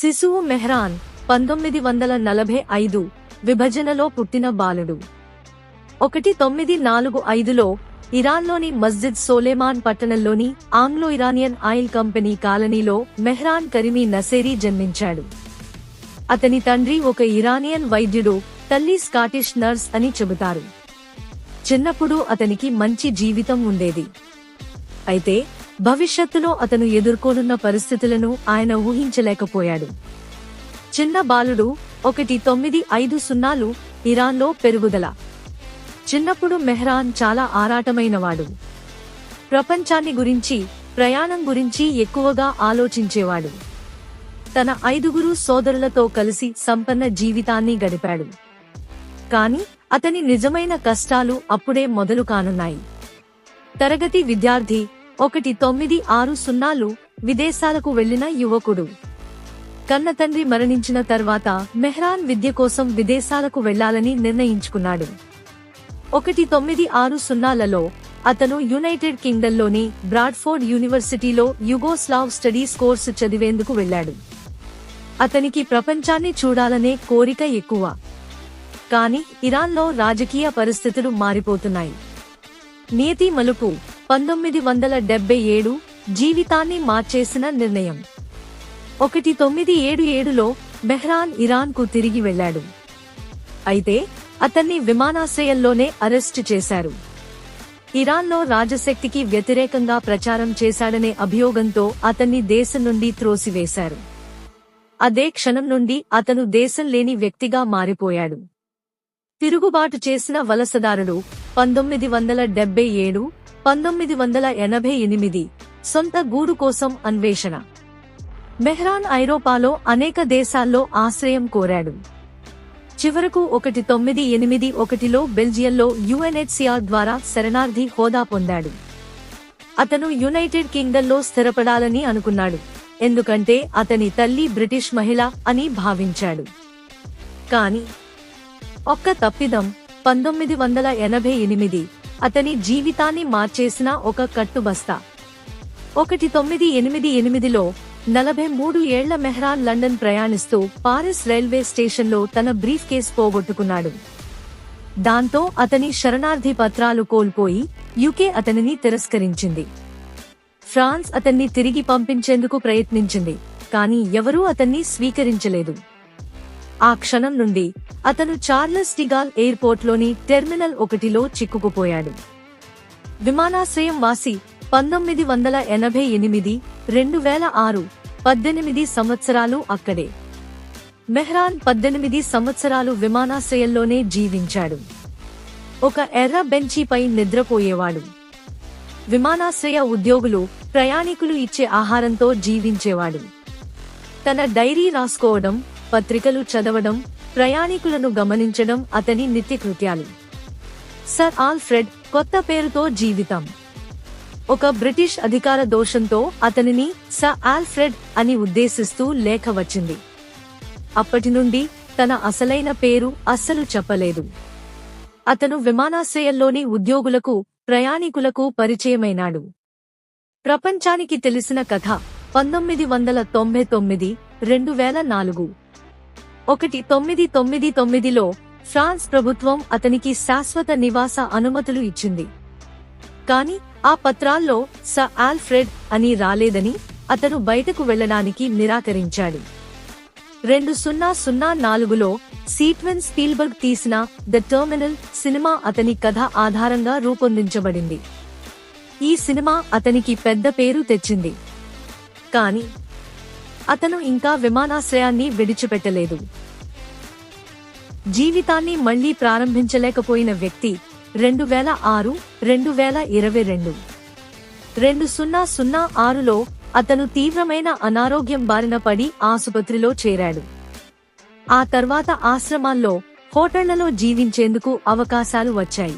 శిశువు మెహ్రాన్ పంతొమ్మిది వందల నలభై ఐదు విభజనలో పుట్టిన బాలుడు. ఒకటి తొమ్మిది నాలుగు ఐదులో ఇరాన్లోని మస్జిద్ సోలేమాన్ పట్టణంలోని ఆంగ్లో ఇరానియన్ ఆయిల్ కంపెనీ కాలనీలో మెహ్రాన్ కరిమీ నసేరీ జన్మించాడు. అతని తండ్రి ఒక ఇరానియన్ వైద్యుడు తల్లి స్కాటిష్ నర్స్ అని చెబుతారు. చిన్నప్పుడు అతనికి మంచి జీవితం ఉండేది. అయితే భవిష్యత్తులో అతను ఎదుర్కోనున్న పరిస్థితులను ఆయన ఊహించలేకపోయాడు. చిన్న బాలుడు ఒకటి తొమ్మిది ఐదు సున్నాలు ఇరాన్లో పెరుగుదల. చిన్నప్పుడు మెహ్రాన్ చాలా ఆరాటమైనవాడు. ప్రపంచాన్ని గురించి ప్రయాణం గురించి ఎక్కువగా ఆలోచించేవాడు. తన ఐదుగురు సోదరులతో కలిసి సంపన్న జీవితాన్ని గడిపాడు. కాని అతని నిజమైన కష్టాలు అప్పుడే మొదలు కానున్నాయి. తరగతి విద్యార్థి ఒకటి తొమ్మిది ఆరు సున్నాలు విదేశాలకు వెళ్ళిన యువకుడు. కన్నతండ్రి మరణించిన తర్వాత మెహ్రాన్ విద్య కోసం విదేశాలకు వెళ్ళాలని నిర్ణయించుకున్నాడు. ఒకటి తొమ్మిది ఆరు సున్నాలలో అతను యునైటెడ్ కింగ్డమ్లోని బ్రాడ్ఫోర్డ్ యూనివర్సిటీలో యుగోస్లావ్ స్టడీస్ కోర్సు చదివేందుకు వెళ్ళాడు అతనికి ప్రపంచాన్ని చూడాలనే కోరిక ఎక్కువ. కానీ ఇరాన్లో రాజకీయ పరిస్థితులు మారిపోతున్నాయి. నేతి మలుపు పంతొమ్మిది వందల డెబ్బై ఏడు జీవితాన్ని మార్చేసిన నిర్ణయం. ఒకటి తొమ్మిది ఏడు ఏడులో బెహ్రాన్ ఇరాన్కు తిరిగి వెళ్ళాడు అయితే అతన్ని విమానాశ్రయంలోనే అరెస్టు చేశారు. ఇరాన్లో రాజశక్తికి వ్యతిరేకంగా ప్రచారం చేశాడనే అభియోగంతో అతన్ని దేశం నుండి త్రోసివేశారు. అదే క్షణం నుండి అతను దేశం లేని వ్యక్తిగా మారిపోయాడు. తిరుగుబాటు చేసిన వలసదారుడు పంతొమ్మిది వందల డెబ్బై ఏడు పంతొమ్మిది వందల ఎనభై ఎనిమిది. సొంత గూడు కోసం అన్వేషణ. మెహ్రాన్ ఐరోపాలో అనేక దేశాల్లో ఆశ్రయం కోరాడు. చివరకు ఒకటి తొమ్మిది ఎనిమిది ఒకటిలో బెల్జియంలో యుఎన్హెచ్సిఆర్ ద్వారా శరణార్థి హోదా పొందాడు. అతను యునైటెడ్ కింగ్డమ్లో స్థిరపడాలని అనుకున్నాడు. ఎందుకంటే అతని తల్లి బ్రిటిష్ మహిళ అని భావించాడు. కాని ఒక్క తప్పిదం పంతొమ్మిది వందల ఎనభై ఎనిమిది అతని జీవితాన్ని మార్చేసిన ఒక కట్టుబస్తా. ఒకటి తొమ్మిది ఎనిమిది ఎనిమిదిలో నలభై మూడు ఏళ్ళ మెహ్రాన్ లండన్ ప్రయాణిస్తూ పారిస్ రైల్వే స్టేషన్లో తన బ్రీఫ్ కేస్ పోగొట్టుకున్నాడు. దాంతో అతని శరణార్థి పత్రాలు కోల్పోయి యుకే అతనిని తిరస్కరించింది. ఫ్రాన్స్ అతన్ని తిరిగి పంపించేందుకు ప్రయత్నించింది కానీ ఎవరూ అతన్ని స్వీకరించలేదు. ఆ క్షణం నుండి అతను చార్లస్ డిగాల్ ఎయిర్పోర్ట్లోని టెర్మినల్ ఒకటిలో చిక్కుకుపోయాడు. విమానాశ్రయం వాసి పంతొమ్మిది వందల ఎనభై ఎనిమిది రెండు వేల ఆరు పద్దెనిమిది సంవత్సరాలు అక్కడే. మెహ్రాన్ పద్దెనిమిది సంవత్సరాలు విమానాశ్రయంలోనే జీవించాడు. ఒక ఎర్ర బెంచీపై నిద్రపోయేవాడు. విమానాశ్రయ ఉద్యోగులు ప్రయాణికులు ఇచ్చే ఆహారంతో జీవించేవాడు. తన డైరీ రాసుకోవడం పత్రికలు చదవడం ప్రయాణికులను గమనించడం అతని నిత్యకృత్యాలు. సర్ ఆల్ఫ్రెడ్ కొత్త పేరుతో జీవితం. ఒక బ్రిటిష్ అధికార దోషంతో అతనిని సర్ ఆల్ఫ్రెడ్ అని ఉద్దేశిస్తూ లేఖ వచ్చింది. అప్పటి నుండి తన అసలైన పేరు అస్సలు చెప్పలేదు. అతను విమానాశ్రయంలోని ఉద్యోగులకు ప్రయాణికులకు పరిచయమైనాడు. ప్రపంచానికి తెలిసిన కథ పంతొమ్మిది వందల తొంభై తొమ్మిది రెండు వేల నాలుగు. ఒకటి తొమ్మిది తొమ్మిది తొమ్మిదిలో ఫ్రాన్స్ ప్రభుత్వం అతనికి శాశ్వత నివాస అనుమతులు ఇచ్చింది. కాని ఆ పత్రాల్లో స ఆల్ఫ్రెడ్ అని రాలేదని అతను బయటకు వెళ్ళడానికి నిరాకరించాడు. రెండు సున్నా సున్నా నాలుగులో సీట్వెన్ స్పీల్బర్గ్ తీసిన ద టర్మినల్ సినిమా అతని కథ ఆధారంగా రూపొందించబడింది. ఈ సినిమా అతనికి పెద్ద పేరు తెచ్చింది. కాని అతను ఇంకా విమానాశ్రయాన్ని విడిచిపెట్టలేదు. జీవితాన్ని మళ్ళీ ప్రారంభించలేకపోయిన వ్యక్తి రెండు వేల ఆరు రెండు వేల ఇరవై రెండు. రెండు సున్నా సున్నా ఆరులో అతను తీవ్రమైన అనారోగ్యం బారిన పడి ఆసుపత్రిలో చేరాడు. ఆ తర్వాత ఆశ్రమాల్లో హోటళ్ళలో జీవించేందుకు అవకాశాలు వచ్చాయి.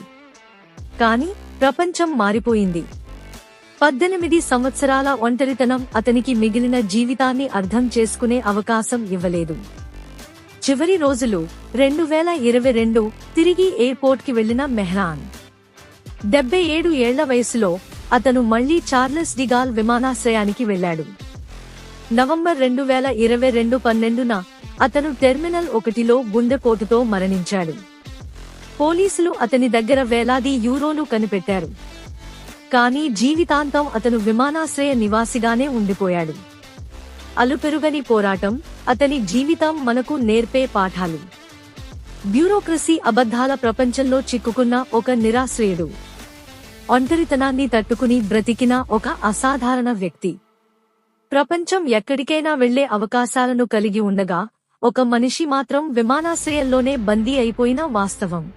కాని ప్రపంచం మారిపోయింది. పద్దెనిమిది సంవత్సరాల ఒంటరితనం అతనికి మిగిలిన జీవితాన్ని అర్థం చేసుకునే అవకాశం ఇవ్వలేదు. చివరి రోజులు రెండు వేల ఇరవై రెండు తిరిగి ఎయిర్పోర్ట్కి వెళ్ళిన మెహ్రాన్. డెబ్బై ఏడు ఏళ్ళ వయసులో అతను మళ్ళీ చార్లెస్ డిగాల్ విమానాశ్రయానికి వెళ్ళాడు నవంబర్ రెండు వేల ఇరవై రెండు పన్నెండున అతను టెర్మినల్ ఒకటిలో గుండెపోటుతో మరణించాడు. పోలీసులు అతని దగ్గర వేలాది యూరోలు కనిపెట్టారు. కానీ జీవితాంతం అతను విమానాశ్రయ నివాసిగానే ఉండిపోయాడు. అలుపెరుగని పోరాటం అతని జీవితం మనకు నేర్పే పాఠాలు. బ్యూరోక్రసీ అబద్ధాల ప్రపంచంలో చిక్కుకున్న ఒక నిరాశ్రయుడు. ఒంటరితనాన్ని తట్టుకుని బ్రతికిన ఒక అసాధారణ వ్యక్తి. ప్రపంచం ఎక్కడికైనా వెళ్ళే అవకాశాలను కలిగి ఉండగా ఒక మనిషి మాత్రం విమానాశ్రయంలోనే బందీ అయిపోయిన వాస్తవం.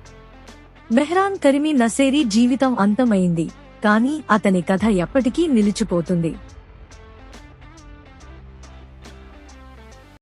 మెహ్రాన్ కరిమి నసేరీ జీవితం అంతమైంది. కానీ అతని కథ ఎప్పటికీ నిలిచిపోతుంది.